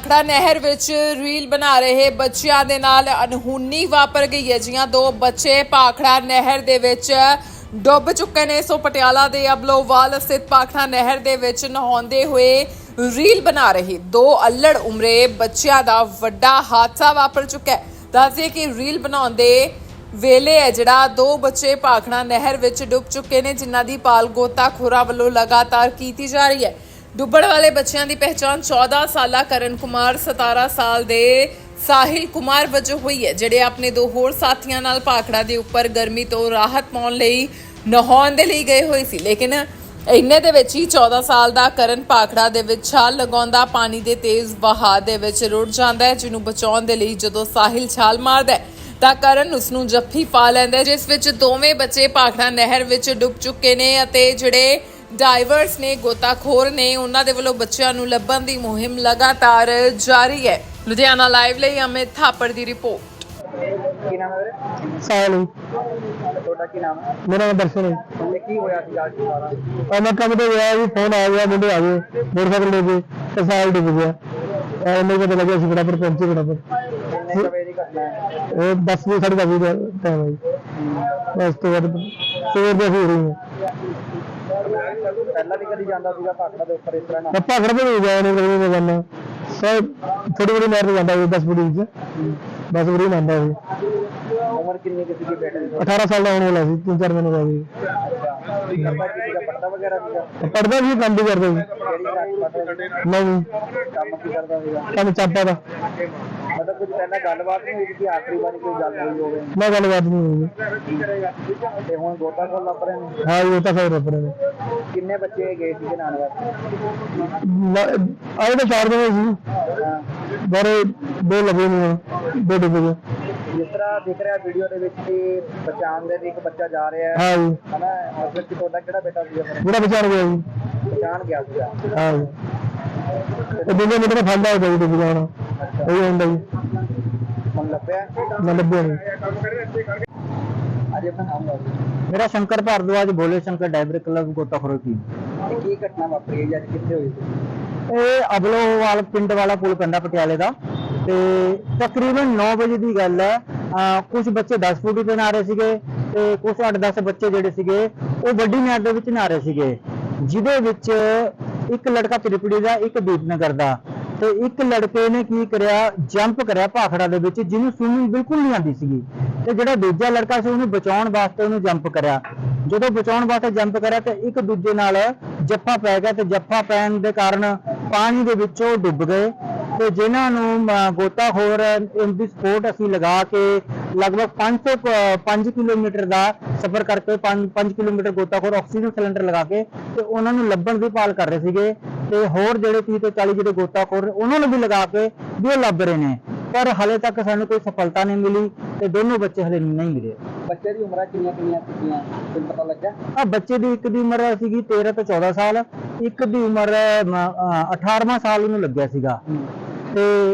ਪਾਖੜਾ ਨਹਿਰ ਵਿੱਚ ਰੀਲ ਬਣਾ ਰਹੇ ਬੱਚਿਆਂ ਦੇ ਨਾਲ ਅਨਹੋਨੀ ਵਾਪਰ ਗਈ ਹੈ। ਜੀਆਂ ਦੋ ਬੱਚੇ ਪਾਖੜਾ ਨਹਿਰ ਦੇ ਵਿੱਚ ਡੁੱਬ ਚੁੱਕੇ ਨੇ। ਸੋ ਪਟਿਆਲਾ ਦੇ ਅਬਲੋਵਾਲ ਸਥਿਤ ਪਾਖੜਾ ਨਹਿਰ ਦੇ ਵਿੱਚ ਨਹਾਉਂਦੇ ਹੋਏ ਰੀਲ ਬਣਾ ਰਹੇ ਦੋ ਅల్లੜ ਉਮਰੇ ਬੱਚਿਆਂ ਦਾ ਵੱਡਾ ਹਾਦਸਾ ਵਾਪਰ ਚੁੱਕਾ ਹੈ। ਦੱਸਦੇ ਕਿ ਰੀਲ ਬਣਾਉਂਦੇ ਵੇਲੇ ਹੈ ਜਿਹੜਾ ਦੋ ਬੱਚੇ ਭਾਖੜਾ ਨਹਿਰ ਵਿੱਚ ਡੁੱਬ ਚੁੱਕੇ ਨੇ, ਜਿਨ੍ਹਾਂ ਦੀ ਪਾਲ ਗੋਤਾਖੋਰਾਂ ਵੱਲੋਂ ਲਗਾਤਾਰ ਕੀਤੀ ਜਾ ਰਹੀ ਹੈ। ਡੁੱਬਣ ਵਾਲੇ ਬੱਚਿਆਂ ਦੀ ਪਹਿਚਾਣ 14 ਸਾਲਾ ਕਰਨ ਕੁਮਾਰ 17 ਸਾਲ ਦੇ ਸਾਹਿਲ ਕੁਮਾਰ ਵਜੋਂ ਹੋਈ ਹੈ, ਜਿਹੜੇ ਆਪਣੇ ਦੋ ਹੋਰ ਸਾਥੀਆਂ ਨਾਲ ਪਾਖੜਾ ਦੇ ਉੱਪਰ ਗਰਮੀ ਤੋਂ ਰਾਹਤ ਪਾਉਣ ਲਈ ਨਹਾਉਣ ਦੇ ਲਈ ਗਏ ਹੋਏ ਸੀ। ਲੇਕਿਨ ਇੰਨੇ ਦੇ ਵਿੱਚ ਹੀ 14 ਸਾਲ ਦਾ ਕਰਨ ਪਾਖੜਾ ਦੇ ਵਿੱਚ ਛਾਲ ਲਗਾਉਂਦਾ ਪਾਣੀ ਦੇ ਤੇਜ਼ ਵਹਾਅ ਦੇ ਵਿੱਚ ਰੁੜ ਜਾਂਦਾ ਹੈ, ਜਿਹਨੂੰ ਬਚਾਉਣ ਦੇ ਲਈ ਜਦੋਂ ਸਾਹਿਲ ਛਾਲ ਮਾਰਦਾ ਹੈ, ਤਾਂ ਕਰਨ ਉਸ ਨੂੰ ਜੱਫੀ ਪਾ ਲੈਂਦਾ ਜਿਸ ਵਿੱਚ ਦੋਵੇਂ ਬੱਚੇ ਪਾਖੜਾ ਨਹਿਰ ਵਿੱਚ ਡੁੱਬ ਚੁੱਕੇ ਨੇ ਅਤੇ ਜਿਹੜੇ ਡਾਈਵਰਸ ਨੇ ਗੋਤਾਖੋਰ ਨੇ ਉਹਨਾਂ ਦੇ ਵੱਲੋਂ ਬੱਚਿਆਂ ਨੂੰ ਲੱਭਣ ਦੀ ਮੁਹਿੰਮ ਲਗਾਤਾਰ ਜਾਰੀ ਹੈ। ਲੁਧਿਆਣਾ ਲਾਈਵ ਲਈ ਅਮਿਤ ਥਾਪੜ ਦੀ ਰਿਪੋਰਟ। ਕੀ ਨਾਮ ਹੈ ਵੀਰੇ? ਸਾਲ। ਤੁਹਾਡਾ ਕੀ ਨਾਮ ਹੈ? ਮੇਰਾ ਨਾਮ ਦਰਸ਼ਨ ਹੈ। ਤੇ ਕੀ ਹੋਇਆ ਸੀ ਅੱਜ ਸਾਰਾ ਔਰ ਮੈਂ ਕੰਮ ਤੇ ਗਿਆ ਜੀ ਫੋਨ ਆ ਗਿਆ ਮੁੰਡੇ ਆ ਗਏ ਮੋਟਰਸਾਈਕਲ ਲੈ ਕੇ ਤੇ ਸਾਲ ਡੁੱਬ ਗਿਆ ਐ ਮੈਨੂੰ ਪਤਾ ਲੱਗਿਆ ਸੀ ਬਰਾਬਰ ਪਹੁੰਚੇ ਬਰਾਬਰ ਕਿੰਨੇ ਕੁ ਵਜੇ ਦੀ ਘਟਨਾ ਹੈ? ਉਹ 10 ਵਜੇ ਸਾਢੇ ਦਸ ਵਜੇ ਦਾ ਟਾਈਮ ਹੈ ਜੀ। ਉਸ ਤੋਂ ਬਾਅਦ ਸਵੇਰ ਦੇ ਹੋ ਰਹੀ ਹੈ। ਪਹਿਲਾਂ ਵੀ ਕਦੀ ਜਾਂਦਾ ਸੀਗਾ ਪਾਖੜਾ ਦੇ ਉੱਪਰ ਇਸ ਤਰ੍ਹਾਂ ਨਾ ਪੱਪਾ ਘਰ ਦੇ ਗਿਆ ਨਹੀਂ ਕਰੀ ਮੈਂ ਜਾਣਾ ਸਰ ਥੋੜੀ ਬੜੀ ਮਾਰ ਜਾਂਦਾ ਜੀ 10 ਫੁੱਟ ਵਿੱਚ ਬਸ ਬੜੀ ਮੰਨਦਾ ਸੀ। ਉਮਰ ਕਿੰਨੀ ਕਿਸੇ ਦੀ ਬੇਟੇ ਦੀ? 18 ਸਾਲ ਦਾ ਹੋਣ ਵਾਲਾ ਸੀ 3-4 ਮਹੀਨੇ ਦਾ ਸੀ। ਅੱਛਾ। ਕਰਦਾ ਕਿਸੇ ਦਾ ਪੜਦਾ ਵਗੈਰਾ ਸੀਗਾ? ਪੜਦਾ ਵੀ ਕੰਮ ਵੀ ਕਰਦਾ ਸੀ। ਕਿਹੜੀ ਕਲਾਸ ਪੜਦਾ ਸੀ ਨਹੀਂ ਕੰਮ ਕੀ ਕਰਦਾ ਸੀਗਾ ਕੰਮ ਚਾਪਾ ਦਾ ਮਤਲਬ ਕੁਝ ਪਹਿਲਾਂ ਗੱਲਬਾਤ ਨਹੀਂ ਹੋਈ ਕਿ ਆਖਰੀ ਵਾਰੀ ਕੋਈ ਗੱਲ ਹੋਈ ਹੋਵੇ ਮੈਂ ਗੱਲਬਾਤ ਨਹੀਂ ਹੋਈ ਤੇ ਹੁਣ ਗੋਤਾ ਕੋਲ ਲੱਭ ਰਹੇ ਨੇ ਹਾਂ ਇਹ ਤਾਂ ਫਿਰ ਰੱਬ ਨੇ ਕਿੰਨੇ ਬੱਚੇ ਗਏ ਸੀ ਨਾਨ ਵਾਸਤੇ ਆਏ ਤਾਂ ਚਾਰ ਦਿਨ ਸੀ ਹਾਂ। ਪਰ ਦੋ ਲੱਗੇ ਨਹੀਂ ਦੋ ਡੁੱਬ ਗਏ ਜਿਸ ਤਰ੍ਹਾਂ ਦਿਖ ਰਿਹਾ ਵੀਡੀਓ ਦੇ ਵਿੱਚ ਕਿ ਬਚਾਉਣ ਦੇ ਲਈ ਇੱਕ ਬੱਚਾ ਜਾ ਰਿਹਾ ਹੈ ਹਾਂ ਜੀ ਹਨਾ ਉਸ ਵਿੱਚ ਤੁਹਾਡਾ ਕਿਹੜਾ ਬੇਟਾ ਸੀਗਾ ਫਿਰ ਬੜਾ ਵਿਚਾਰ ਗਿਆ ਜੀ ਬਚਾਉਣ ਗਿਆ ਸੀਗਾ। ਹਾਂ। ਜੀ ਤੇ ਦੂਜੇ ਦਾ ਫਾਂਦਾ ਹੋ ਗਿਆ ਜੀ ਜਾਣਾ ਇਹ ਹੁੰਦਾ ਜੀ। ਹੁਣ ਲੱਭਿਆ? ਮੈਂ ਲੱਭਿਆ ਨਹੀਂ। ਅਜੇ ਆਪਣਾ ਨਾਮ ਦੱਸੋ ਮੇਰਾ ਸ਼ੰਕਰ ਭਾਰਦਵਾਜ ਬੋਲੇ ਸ਼ੰਕਰ ਡਾਈਬਰ ਕਲੱਬ ਗੋਤਾਖੋਰ ਕੀ ਇਹ ਕੀ ਘਟਨਾ ਵਾਪਰੀ ਹੈ ਜੀ? ਅੱਜ ਕਿੱਥੇ ਹੋਈ ਸੀ? ਇਹ ਅਬਲੋਵਾਲ ਪਿੰਡ ਵਾਲਾ ਪੁਲ ਪੈਂਦਾ ਪਟਿਆਲੇ ਦਾ। ਤੇ ਤਕਰੀਬਨ 9 ਵਜੇ ਦੀ ਗੱਲ ਹੈ। ਕੁਝ ਬੱਚੇ 10 ਫੁੱਟ ਤੇ ਨਹਾ ਰਹੇ ਸੀਗੇ ਤੇ ਕੁਝ 8-10 ਬੱਚੇ ਜਿਹੜੇ ਸੀਗੇ ਉਹ ਵੱਡੀ ਨਹਿਰ ਦੇ ਵਿੱਚ ਨਹਾ ਰਹੇ ਸੀਗੇ। ਜਿਹਦੇ ਵਿੱਚ ਇੱਕ ਲੜਕਾ ਤ੍ਰਿਪੜੀ ਦਾ ਇੱਕ ਦੀਪਨਗਰ ਦਾ। ਤੇ ਇੱਕ ਲੜਕੇ ਨੇ ਕੀ ਕਰਿਆ? ਜੰਪ ਕਰਿਆ ਭਾਖੜਾ ਦੇ ਵਿੱਚ ਜਿਹਨੂੰ ਸਵਿਮਿੰਗ ਬਿਲਕੁਲ ਨਹੀਂ ਆਉਂਦੀ ਸੀਗੀ। ਤੇ ਜਿਹੜਾ ਦੂਜਾ ਲੜਕਾ ਸੀ ਉਹਨੂੰ ਬਚਾਉਣ ਵਾਸਤੇ ਉਹਨੂੰ ਜੰਪ ਕਰਿਆ। ਜਦੋਂ ਬਚਾਉਣ ਵਾਸਤੇ ਜੰਪ ਕਰਿਆ ਤੇ ਇੱਕ ਦੂਜੇ ਨਾਲ ਜੱਫਾ ਪੈ ਗਿਆ ਤੇ ਜੱਫਾ ਪੈਣ ਦੇ ਕਾਰਨ ਪਾਣੀ ਦੇ ਵਿੱਚ ਉਹ ਡੁੱਬ ਗਏ। ਤੇ ਜਿਨ੍ਹਾਂ ਨੂੰ ਅਮ, ਗੋਤਾਖੋਰ ਇਨ ਦੀ ਸਪੋਰਟ ਅਸੀਂ ਲਗਾ ਕੇ ਲਗਭਗ 500 ਕ- 5 ਕਿਲੋਮੀਟਰ ਦਾ ਸਫ਼ਰ ਕਰਕੇ 5 5 ਕਿਲੋਮੀਟਰ ਗੋਤਾਖੋਰ ਆਕਸੀਜਨ ਸਿਲੰਡਰ ਲਗਾ ਕੇ ਤੇ ਉਹਨਾਂ ਨੂੰ ਲੱਭਣ ਦੀ ਭਾਲ ਕਰ ਰਹੇ ਸੀਗੇ ਤੇ ਹੋਰ ਜਿਹੜੇ 30 ਤੋਂ 40 ਜਿਹੜੇ ਗੋਤਾਖੋਰ ਉਹਨਾਂ ਨੂੰ ਵੀ ਲਗਾ ਕੇ ਵੀ ਉਹ ਲੱਭ ਰਹੇ ਨੇ। ਪਰ ਹਲੇ ਤੱਕ ਸਾਨੂੰ ਕੋਈ ਸਫਲਤਾ ਨਹੀਂ ਮਿਲੀ ਤੇ ਦੋਨੋਂ ਬੱਚੇ ਹਲੇ ਨਹੀਂ ਮਿਲੇ। ਬੱਚੇ ਦੀ ਉਮਰਾਂ ਕਿੰਨੀਆਂ ਕਿੰਨੀਆਂ ਸੀਗੀਆਂ? ਤੁਹਾਨੂੰ ਪਤਾ ਲੱਗਾ ਆ ਬੱਚੇ ਦੀ ਇੱਕ ਦੀ ਉਮਰ ਸੀਗੀ 13 ਤੋਂ 14 ਸਾਲ ਇੱਕ ਦੀ ਉਮਰ ਅਮ, ਅ, 18ਵਾਂ ਸਾਲ ਉਹਨੂੰ ਲੱਗਿਆ ਸੀਗਾ। ਤੇ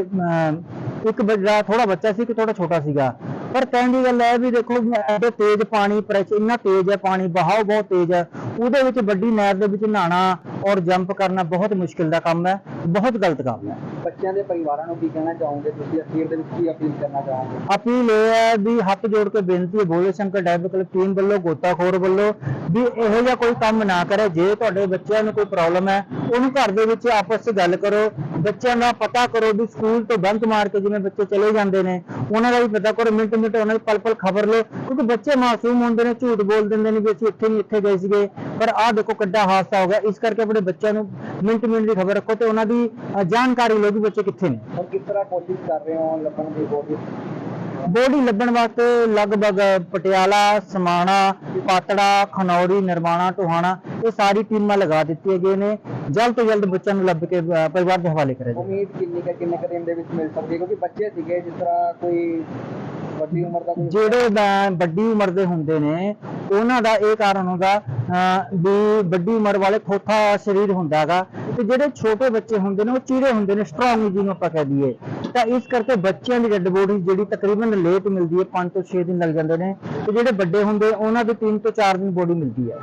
ਇੱਕ ਬੱਚਾ ਥੋੜਾ ਬੱਚਾ ਸੀ ਕਿ ਥੋੜਾ ਛੋਟਾ ਸੀਗਾ। ਪਰ ਕਹਿਣ ਦੀ ਗੱਲ ਹੈ ਵੀ ਦੇਖੋ ਐਡੇ ਤੇਜ਼ ਪਾਣੀ ਪ੍ਰੈਸ਼ਰ ਇੰਨਾ ਤੇਜ਼ ਹੈ, ਪਾਣੀ ਬਹਾਵ ਬਹੁਤ ਤੇਜ਼ ਹੈ। ਉਹਦੇ ਵਿੱਚ ਵੱਡੀ ਨਹਿਰ ਦੇ ਵਿੱਚ ਨਹਾਣਾ ਔਰ ਜੰਪ ਕਰਨਾ ਬਹੁਤ ਮੁਸ਼ਕਿਲ ਦਾ ਕੰਮ ਹੈ ਬਹੁਤ ਗਲਤ ਕੰਮ ਹੈ। ਬੱਚਿਆਂ ਦੇ ਪਰਿਵਾਰਾਂ ਨੂੰ ਕੀ ਕਹਿਣਾ ਚਾਹੋਗੇ? ਤੁਸੀਂ ਅਖੀਰ ਦੇ ਵਿੱਚ ਕੀ ਅਪੀਲ ਕਰਨਾ ਚਾਹੋਗੇ? ਅਪੀਲ ਇਹ ਹੈ ਵੀ ਹੱਥ ਜੋੜ ਕੇ ਬੇਨਤੀ ਹੈ ਬੋਲੇ ਸ਼ੰਕਰ ਡਾਇਬਰ ਕਲੱਬ ਟੀਮ ਵੱਲੋਂ ਗੋਤਾਖੋਰ ਵੱਲੋਂ ਵੀ ਇਹੋ ਜਿਹਾ ਕੋਈ ਕੰਮ ਨਾ ਕਰੇ। ਜੇ ਤੁਹਾਡੇ ਬੱਚਿਆਂ ਨੂੰ ਕੋਈ ਪ੍ਰੋਬਲਮ ਹੈ ਉਹਨੂੰ ਘਰ ਦੇ ਵਿੱਚ ਆਪਸ ਵਿੱਚ ਗੱਲ ਕਰੋ। ਬੱਚਿਆਂ ਦਾ ਪਤਾ ਕਰੋ ਵੀ ਸਕੂਲ ਤੋਂ ਬੰਕ ਮਾਰ ਕੇ ਜਿਵੇਂ ਬੱਚੇ ਚਲੇ ਜਾਂਦੇ ਨੇ ਉਹਨਾਂ ਦਾ ਵੀ ਪਤਾ ਕਰੋ। ਮਿੰਟ ਮਿੰਟ ਉਹਨਾਂ ਦੀ ਪਲ ਪਲ ਖਬਰ ਲਓ। ਕਿਉਂਕਿ ਬੱਚੇ ਮਾਸੂਮ ਹੁੰਦੇ ਨੇ ਝੂਠ ਬੋਲ ਦਿੰਦੇ ਨੇ ਵੀ ਅਸੀਂ ਇੱਥੇ ਨਹੀਂ ਇੱਥੇ ਗਏ ਸੀਗੇ। ਪਰ ਆਹ ਦੇਖੋ ਕਿੱਡਾ ਹਾਦਸਾ ਹੋ ਗਿਆ। ਇਸ ਕਰਕੇ ਆਪਣੇ ਬੱਚਿਆਂ ਨੂੰ ਮਿੰਟ ਮਿੰਟ ਦੀ ਖਬਰ ਰੱਖੋ ਤੇ ਉਹਨਾਂ ਦੀ ਜਾਣਕਾਰੀ ਲਓ ਵੀ ਬੱਚੇ ਕਿੱਥੇ ਨੇ। ਹੁਣ ਕਿਸ ਤਰ੍ਹਾਂ ਕੋਸ਼ਿਸ਼ ਕਰ ਰਹੇ ਹੋ ਲੱਭਣ ਦੀ ਕੋਸ਼ਿਸ਼ ਬੋਡੀ ਲੱਭਣ ਵਾਸਤੇ ਲਗਭਗ ਪਟਿਆਲਾ ਸਮਾਣਾ ਪਾਤੜਾ ਖਨੌਰੀ ਨਿਰਮਾਣਾ ਟੋਹਾਣਾ ਇਹ ਸਾਰੀ ਟੀਮਾਂ ਲਗਾ ਦਿੱਤੀਆਂ ਗਈਆਂ ਨੇ। ਜਲਦ ਤੋਂ ਜਲਦ ਬੱਚਿਆਂ ਨੂੰ ਲੱਭ ਕੇ ਪਰਿਵਾਰ ਦੇ ਹਵਾਲੇ ਕਰਿਆ ਜਾਵੇ। ਉਮੀਦ ਕਿੰਨੀ ਕੁ ਕਿੰਨੇ ਕੁ ਦਿਨ ਦੇ ਵਿੱਚ ਮਿਲ ਸਕਦੀ ਹੈ? ਕਿਉਂਕਿ ਬੱਚੇ ਸੀਗੇ ਜਿਸ ਤਰ੍ਹਾਂ ਕੋਈ ਵੱਡੀ ਉਮਰ ਦਾ ਕੋਈ ਜਿਹੜੇ ਬ- ਵੱਡੀ ਉਮਰ ਦੇ ਹੁੰਦੇ ਨੇ, ਉਹਨਾਂ ਦਾ ਇਹ ਕਾਰਨ ਹੁੰਦਾ ਵੀ ਵੱਡੀ ਉਮਰ ਵਾਲੇ ਖੋਖਾ ਸਰੀਰ ਹੁੰਦਾ ਹੈਗਾ ਤੇ ਜਿਹੜੇ ਛੋਟੇ ਬੱਚੇ ਹੁੰਦੇ ਨੇ, ਉਹ ਚੀਰੇ ਹੁੰਦੇ ਨੇ ਸਟਰੋਂਗ ਜਿਹਨੂੰ ਆਪਾਂ ਕਹਿ ਦਈਏ। ਤਾਂ ਇਸ ਕਰਕੇ ਬੱਚਿਆਂ ਦੀ ਡੈੱਡ ਬੋਡੀ ਜਿਹੜੀ ਤਕਰੀਬਨ ਲੇਟ ਮਿਲਦੀ ਹੈ 5 ਤੋਂ 6 ਦਿਨ ਲੱਗ ਜਾਂਦੇ ਨੇ। ਤੇ ਜਿਹੜੇ ਵੱਡੇ ਹੁੰਦੇ, ਉਹਨਾਂ ਦੀ 3 ਤੋਂ 4 ਦਿਨ ਬੋਡੀ ਮਿਲਦੀ ਹੈ।